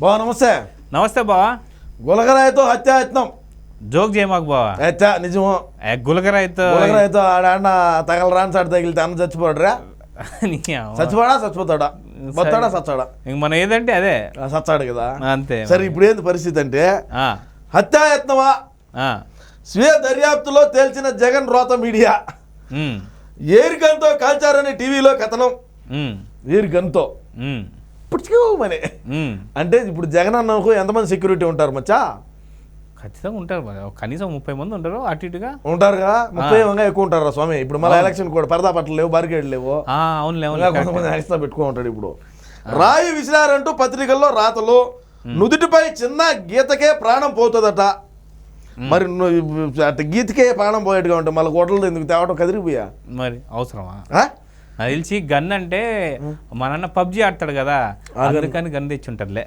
బావ నమస్తే. నమస్తే బావా. గులకరాయితో హత్యాయత్నం. జోక్ చేయమాకు బావా. హత్య నిజము? గులకరాయితో గులకరాయితో ఆడాన్న తగలరాని సాటి తగిలితే అన్న చచ్చిపోడరా. చచ్చిపోడా చచ్చిపోతాడా? బతాడా సచ్చాడా? ఇంక మనం ఏదంటే అదే. సచ్చాడు కదా. అంతే. సరే ఇప్పుడు ఏంది పరిస్థితి అంటే హత్యాయత్నమా? స్వీయ దర్యాప్తులో తేల్చిన జగన్ రోత మీడియా. ఏరి గన్తో కాల్చారని టీవీలో కథనం. ఏరి గన్తో. ఉమ్. అంటే ఇప్పుడు జగన్ అన్నకు ఎంతమంది సెక్యూరిటీ ఉంటారు మచ్చా? ఖచ్చితంగా ఉంటారు. కనీసం ముప్పై మంది ఉంటారు అటు ఇటుగా. ఉంటారు కదా ముప్పై వంగా ఎక్కువ ఉంటారు స్వామి. ఇప్పుడు మళ్ళీ ఎలక్షన్ కూడా పరదా పట్టలు లేవు బారికేడ్ లేవు. కొంతమంది ఎక్స్ట్రా పెట్టుకో ఉంటాడు ఇప్పుడు. రాయి విసిరారంటూ పత్రికల్లో రాతలు. నుదుటిపై చిన్న గీతకే ప్రాణం పోతుందట. మరి ను- అటు గీతకే ప్రాణం పోయేట్టుగా ఉంటాయి మళ్ళీ గొడవలు ఎందుకు తేవటం కదిరిపోయా? మరి అవసరమా? నాకు తెలిసి గన్ అంటే మా నాన్న పబ్జి ఆడతాడు కదా అందుకని గన్ తెచ్చి ఉంటారులే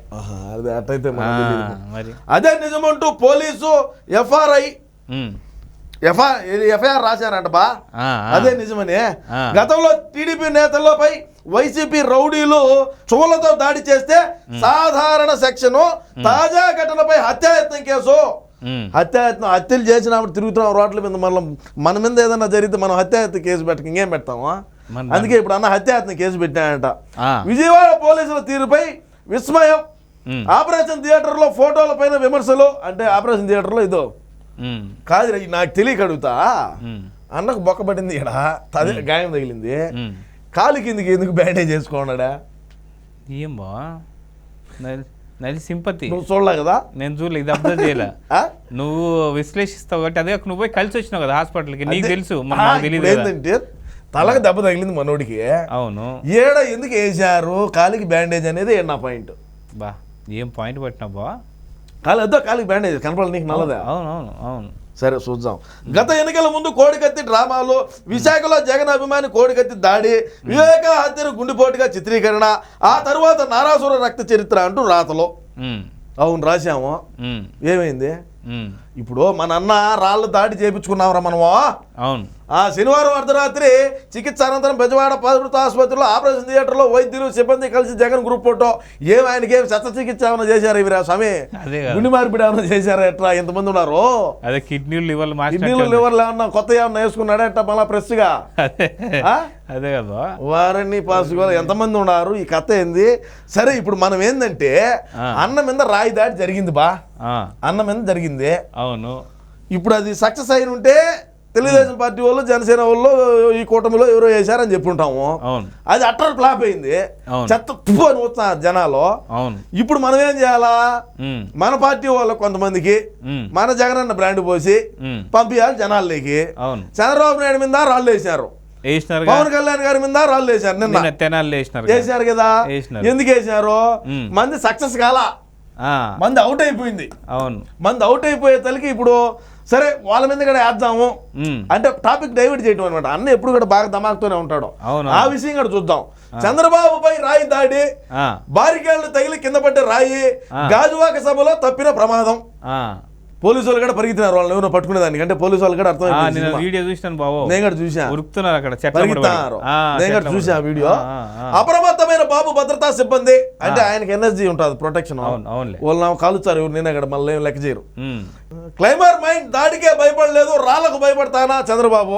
తెలీదు. మరి. అదే నిజమంటూ పోలీసు ఎఫ్ఆర్ఐ ఎఫ్ఐఆర్ రాశారంట బా. అదే నిజమని. గతంలో టీడీపీ నేతలపై వైసీపీ రౌడీలు చువలతో దాడి చేస్తే సాధారణ సెక్షను తాజా ఘటనపై హత్యాయత్నం కేసు. హత్యాయత్నం హత్యలు చేసినప్పుడు తిరుగుతున్నాం రోడ్ల మీద మనం మన మీద ఏదైనా జరిగితే మనం హత్యాయత్నం కేసు పెట్టక ఇంకేం పెడతామా? అందుకే ఇప్పుడు అన్న హత్యాయత్నం కేసు పెట్టాడంట విజయవాడ పోలీసుల తీరుపై విస్మయం. ఆపరేషన్ థియేటర్లో ఫోటోల పైన విమర్శలు. అంటే ఆపరేషన్ థియేటర్లో ఇదో. ఉమ్, కాదు ఇది నాకు తెలియక అడుగుతా. అన్నకు బొక్క పడింది ఇక్కడ తది గాయం తగిలింది. కాలు కిందకి ఎందుకు బ్యాండేజ్ చేసుకున్నాడా? ఏం బా? నది సింపతి. నువ్వు చూడలే కదా? నేను చూడలే ఇది అబ్జర్వ్ చేయలే. ఆ? నువ్వు విశ్లేషిస్తావు కాబట్టి అదే నువ్వు పోయి కలిసి వచ్చినావు కదా హాస్పిటల్కి. నీకు. తెలుసు మన ఆ, నాకు ఇప్పుడు తెలియదు ఏంటంటే తలకు దెబ్బ తగిలింది మనోడికి. అవును. ఏడ ఎందుకు వేసారు కాలికి బ్యాండేజ్ అనేది నా పాయింట్. బా ఏం పాయింట్ పట్టినావు బా కాలు వద్దా కాలికి బ్యాండేజ్ కనపడాలి నీకు నల్లదా? అవును అవును సరే చూద్దాం. గత ఎన్నికల ముందు కోడికత్తి డ్రామాలు విశాఖలో జగన్ అభిమాని కోడికత్తి దాడి వివేక హత్యను గుండెపోటుగా చిత్రీకరణ ఆ తరువాత నారాసుర రక్త చరిత్ర అంటూ రాతలు. అవును రాశాము. ఏమైంది? ఇప్పుడు మన అన్న రాళ్ళు దాడి చేయించుకున్నావురా మనము? అవును. ఆ శనివారం అర్ధరాత్రి చికిత్స అనంతరం బెజవాడ ప్రభుత్వ ఆసుపత్రిలో ఆపరేషన్ థియేటర్లో వైద్యులు సిబ్బంది కలిసి జగన్ గ్రూప్ ఫోటో. ఏం ఆయనకి ఏం శస్త్రచికిత్స ఏమైనా చేశారు ఇవిరా స్వామి? గుండె మార్పిడి ఏమైనా చేశారా ఎట్లా ఎంతమంది ఉన్నారు? అదే కిడ్నీలు లివర్లు కిడ్నీలు లివర్లు ఏమన్నా కొత్త ఏమన్నా వేసుకున్నాడా ఎట్లా మళ్ళా ఫ్రెష్గా? అదే. కదా. వారిని పాసుకోవాలి. ఎంతమంది ఉన్నారు? ఈ కథ ఏంది? సరే ఇప్పుడు మనం ఏంటంటే. అన్న మీద రాయి దాడి జరిగింది బా. అన్న మీద జరిగింది. అవును. ఇప్పుడు అది సక్సెస్ అయిన ఉంటే తెలుగుదేశం పార్టీ వాళ్ళు జనసేన వాళ్ళు ఈ కూటమిలో ఎవరో వేశారని చెప్పుంటాము. అది అట్టర్ ఫ్లాప్ అయింది. చెత్త తుప్పు అని వస్తున్నారు జనాలు. ఇప్పుడు మనం ఏం చేయాలా? మన పార్టీ వాళ్ళకు కొంతమందికి మన జగనన్న బ్రాండ్ పోసి పంపించాలి జనాల్లోకి. అవును. చంద్రబాబు నాయుడు మీద రాళ్ళు వేశారు. వేసినారు పవన్ కళ్యాణ్ గారి మీద రాళ్ళు వేశారు నిన్న. తెనాలు వేసినారు కదా. వేసినారు. ఎందుకు వేశారు? ఉమ్. మంది సక్సెస్ కాల. మంది అవుట్ అయిపోయింది. అవును. మంది అవుట్ అయిపోయే తలకి ఇప్పుడు సరే వాళ్ళ మీద కూడా వేద్దాము. అంటే టాపిక్ డైవర్ట్ చేయటం అనమాట అన్న ఎప్పుడు కూడా బాగా దమాక్తోనే ఉంటాడు. ఆ విషయం కూడా చూద్దాం. చంద్రబాబుపై రాయి దాడి బారికేళ్ళు తగిలి కింద పడ్డ రాయి. గాజువాక సభలో తప్పిన ప్రమాదం. పోలీసు వాళ్ళు కూడా పరిగెత్తినారు. వాళ్ళని ఎవరో పట్టుకునేదానికి అంటే పోలీసు వాళ్ళు కూడా అర్థమైపోయింది నేను. వీడియో చూసినాను బాబు. నేను కూడా చూసా ఉరుకుతున్నారు అక్కడ. పరిగెత్తారు నేను కూడా చూసా. వీడియో. అప్రమత్తమైన బాబు భద్రతా సిబ్బంది. అంటే ఆయనకి ఎనర్జీ ఉంటుంది ప్రొటెక్షన్ వాళ్ళు కాలుస్తారు ఎవరు నేను అక్కడ మళ్ళీ లెక్క చేయరు. క్లైమర్ మైండ్ దాడికే భయపడలేదు రాళ్ళకు భయపడతానా చంద్రబాబు?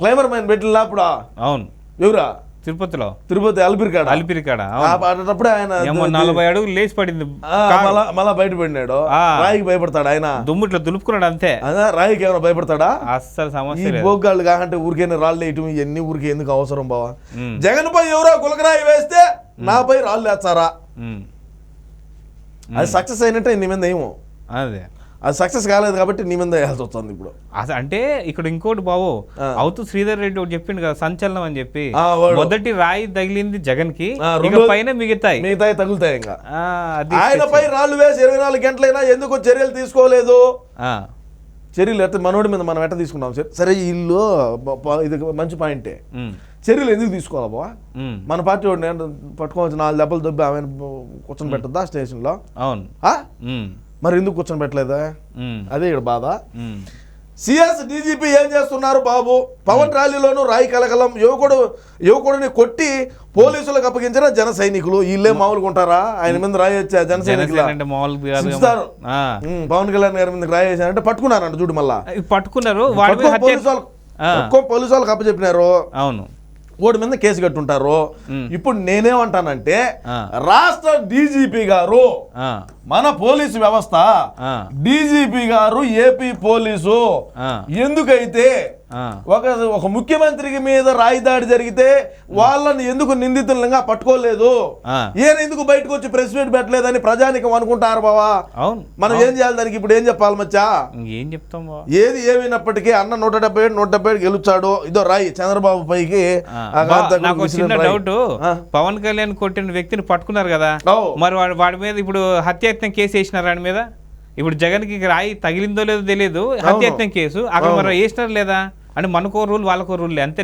క్లైమర్ మైండ్ పెట్టినప్పుడు అవును. ఎవరా? తిరుపతిలో? తిరుపతి అలిపిరికాడ. అలిపిరి కాడ ఆ పాడేటప్పుడు ఆయన నలభై అడుగులు లేచి పడింది. మళ్ళా బయటపడినాడు. రాయికి భయపడతాడు ఆయన? దుమ్ముట్లో దులుపుకున్నాడు అంతే. రాయికి ఏమైనా భయపడతాడా? అస్సలు సమస్య బోగ్గాళ్ళు కాకంటే ఊరికైనా రాళ్ళు వేయటం ఇవన్నీ ఊరికి ఎందుకు అవసరం బావా? జగన్ పై ఎవరో గులకరాయి వేస్తే నాపై రాళ్ళు వేస్తారా? అది సక్సెస్ అయినట్టే నీ మీద ఏమో. అదే. అది సక్సెస్ కాలేదు కాబట్టి నీ మీద వేయాల్సి వస్తుంది ఇప్పుడు. అంటే ఇక్కడ ఇంకోటి బాబు ఆ. అవుతూ శ్రీధర్ రెడ్డి ఒకటి చెప్పిండు కదా సంచలనం అని చెప్పి. మొదటి రాయి తగిలింది జగన్కి పైన మిగతాయి. మిగతా తగులుతాయి ఇంకా. ఆయనపై రాళ్ళు వేసి ఇరవై నాలుగు గంటలైనా ఎందుకు చర్యలు తీసుకోలేదు? చర్యలు ఎట్ట మనోడి మీద మనం ఎట్ట తీసుకున్నాం సరే- సరే ఇల్లు ఇది మంచి పాయింటే. చర్యలు ఎందుకు తీసుకోవాలి బావా? మన పార్టీ వాడు నేను పట్టుకోవచ్చు నాలుగు దెబ్బలు దొబ్బి ఆమె కూర్చొని పెట్టద్దా స్టేషన్లో? అవును. మరి ఎందుకు కూర్చొని పెట్టలేదా? అదే ఇక్కడ బాధ. సిఎస్ డీజీపీ ఏం చేస్తున్నారు బాబు? పవన్ ర్యాలీలోను రాయి కలకలం యువకుడు యువకుడిని కొట్టి పోలీసులకు అప్పగించిన జన సైనికులు. వీళ్ళే మామూలుగా ఉంటారా? ఆయన మీద రాయి వచ్చా జన సైనికుల పవన్ కళ్యాణ్ గారి మీద రాయి వేసారంటే పట్టుకున్నారంట చూడు మళ్ళా. పట్టుకున్నారు. హత్య పోలీసు వాళ్ళకి అప్పచెప్పినారు. అవును. ఓడి మీద కేసు కట్టుంటారు. ఇప్పుడు నేనేమంటానంటే. రాష్ట్ర డీజీపీ గారు మన పోలీసు వ్యవస్థ డీజీపీ గారు ఏపీ పోలీసు. ఎందుకైతే. ఒక ఒక ముఖ్యమంత్రికి మీద రాయి దాడి జరిగితే వాళ్ళని ఎందుకు నిందితులంగా పట్టుకోలేదు. ఈయన ఎందుకు బయటకు వచ్చి ప్రెస్ మీట్ పెట్టలేదని ప్రజానికం అనుకుంటారు బావా? అవును. మనం ఏం చేయాలి దానికి ఇప్పుడు ఏం చెప్పాలి మచ్చా? ఇంకేం చెప్తాం ఏది ఏమైనప్పటికీ అన్న నూట డెబ్బై ఏడు నూట డెబ్బై ఏడు గెలుచాడు ఇదో రాయి చంద్రబాబు పైకి. డౌట్. పవన్ కళ్యాణ్ కొట్టిన వ్యక్తిని పట్టుకున్నారు కదా. మరి వాడి మీద ఇప్పుడు హత్యాయత్నం కేసు వేసినారు వాడి మీద? ఇప్పుడు జగన్కి రాయి తగిలిందో లేదో తెలియదు హత్యాయత్నం కేసు. అక్కడ మరి వేసినారు లేదా? అంటే మనకో రూల్ వాళ్ళకో రూల్ అంతే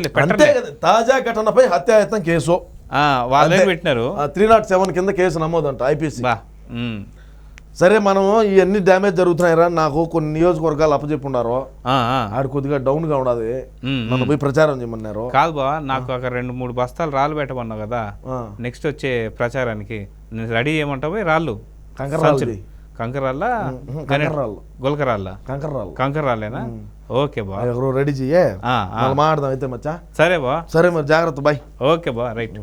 తాజా ఘటనపై హత్యాయత్నం కేసు. వాళ్ళే. పెట్టినారు. త్రీ నాట్ సెవెన్ కింద కేసు నమోదంట ఐపీసీ. సరే మనం ఇవన్నీ డ్యామేజ్ జరుగుతున్నాయిరా? నాకు కొన్ని నియోజకవర్గాలు అప్పచెప్పున్నారు. ఆడు కొద్దిగా డౌన్గా ఉమ్, నన్ను పోయి ప్రచారం చేయమన్నారు. కాదు బా నాకు ఒక రెండు మూడు బస్తాలు రాళ్ళు పెట్టమన్నావు కదా. నెక్స్ట్ వచ్చే ప్రచారానికి. రెడీ చేయమంటావు? రాళ్ళు. చెయ్యి. కంకరాళ్ళ గులకరాళ్ళ? కంకర్రాళ్ళు. కంకరాళ్ళేనా ఓకే బా. రెడీ చెయ్యే. మాట్లాడదాం అయితే మచ్చా. సరే బా. సరే మరి జాగ్రత్త బాయ్. ఓకే బా రైట్.